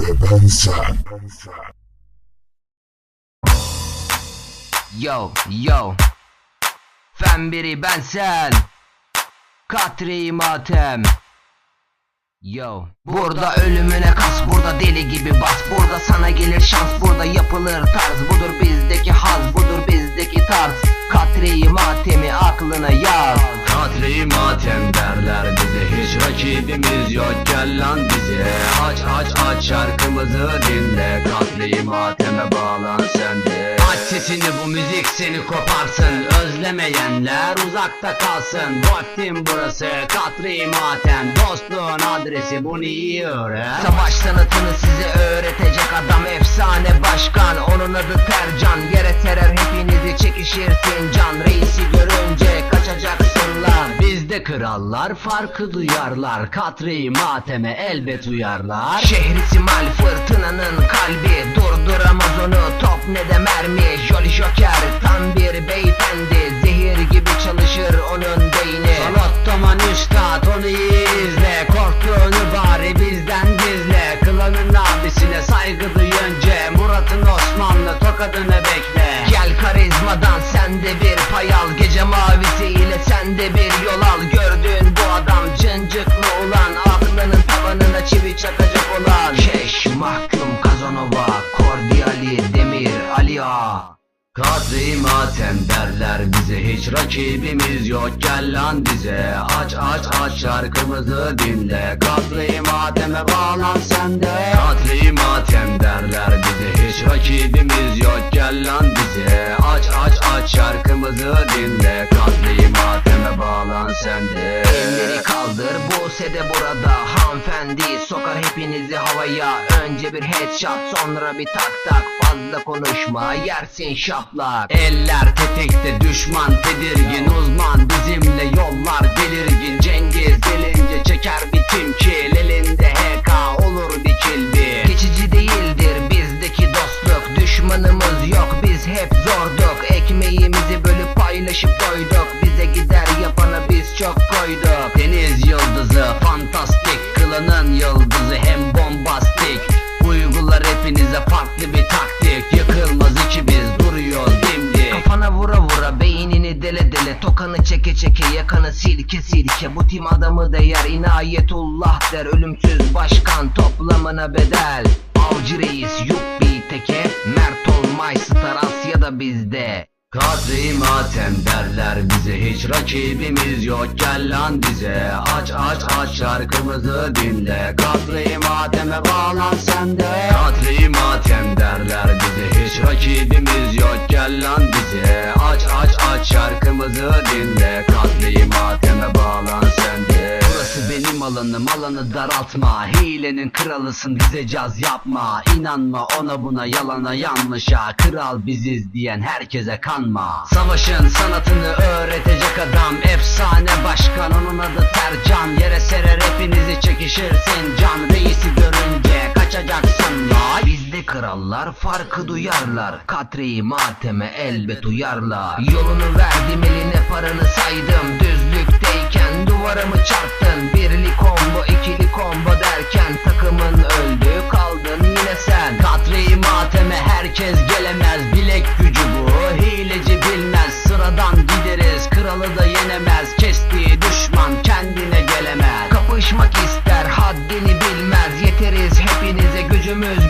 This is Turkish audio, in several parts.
ve ben sen. Yo yo. Fen biri ben sen. Katri matem Yo. Burada ölümüne kas burada deli gibi bas. Burada sana gelir şans burada yapılır tarz. Budur bizdeki haz budur bizdeki tarz. Katri matemi aklına yaz. Katri matem derler bize. Hiç rakibimiz yok gel lan bize Aç aç şarkımızı dinle Katri mateme bağlan sen Aç sesini bu müzik seni koparsın. Özlemeyenler uzakta kalsın. Vaktim burası Katri matem Dostluğun adresi bunu iyi öğren? Savaş sanatını size öğretecek adam efsane başkan. Onun adı Tercan. Yere serer hepinizi çekişirsin krallar farkı duyarlar. Katri mateme elbet uyarlar. Şehri simal fırtınanın kalbi. Durduramaz onu. Top ne de mermi. Jolly Joker tam bir Ali Ağa Katri matem derler bize Hiç rakibimiz yok gel lan bize. Aç aç aç şarkımızı dinle. Katri mateme bağlan sen de. Katri matem derler bize Hiç rakibimiz yok gel lan bize. Aç aç aç şarkımızı dinle bağlan sen de Elleri kaldır. Buse de burada Hanımefendi. Sokar hepinizi havaya. Önce bir headshot sonra bir tak tak. Fazla konuşma yersin şaplak. Eller tetikte düşman tedirgin. Uzman bizimle yollar belirgin. Cengiz gelince çeker bir timkil. Elinde HK olur bir Geçici değildir bizdeki dostluk. Düşmanımız yok biz hep zorduk. Ekmeğimizi bölüp paylaşıp doyduk. Bize gider biz çok koyduk Deniz yıldızı fantastik. Klanın yıldızı hem bombastik. Uygular hepinize farklı bir taktik. Yıkılmaz iki biz duruyoruz dimdik. Kafana vura vura beynini dele dele. Tokanı çeke çeke yakanı silke silke. Bu tim adamı değer inayetullah der. Ölümsüz başkan toplamına bedel. Avcı reis yuppi teke. Mert olmay star Asya'da bizde Kadri matem derler bize Hiç rakibimiz yok gel lan bize. Aç aç aç şarkımızı dinle. Kadri mateme bağlan sen de. Kadri matem derler bize Hiç rakibimiz yok gel lan bize. Aç aç aç şarkımızı dinle alanı daraltma Hilenin kralısın bize caz yapma. İnanma ona buna yalana yanlışa. Kral biziz diyen herkese kanma. Savaşın sanatını öğretecek adam Efsane başkan. Onun adı Tercan. Yere serer hepinizi çekişirsin. Can reisi görünce kaçacaksın. La Bizde krallar farkı duyarlar. Katreyi mateme elbet uyarlar. Yolunu verdim eline paranı saydım. Düzlükteyken duvarımı çarptın. Birli combo ikili combo derken Takımın öldü kaldın yine sen. Katreyi mateme herkes gelemez Bilek gücü bu hileci bilmez. Sıradan gideriz kralı da yenemez Kestiği düşman kendine gelemez. Kapışmak ister haddini bilmez Yeteriz hepinize gücümüz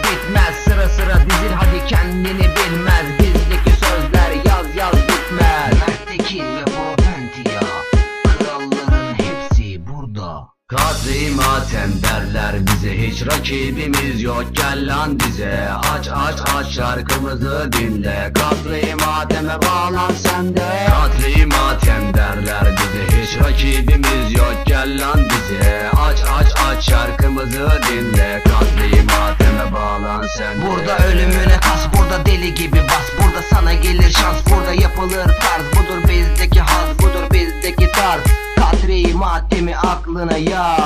Kadri matem derler bize Hiç rakibimiz yok gel lan bize. Aç aç aç şarkımızı dinle. Kadri mateme bağlan sen de. Kadri matem derler bize Hiç rakibimiz yok gel lan bize. Aç aç aç şarkımızı dinle. Kadri mateme bağlan sen Burada ölümüne kas burada deli gibi bas. Burada sana gelir şans burada yapılır tarz. Budur bizdeki haz budur bizdeki tarz. Katreyi matemi aklına yaz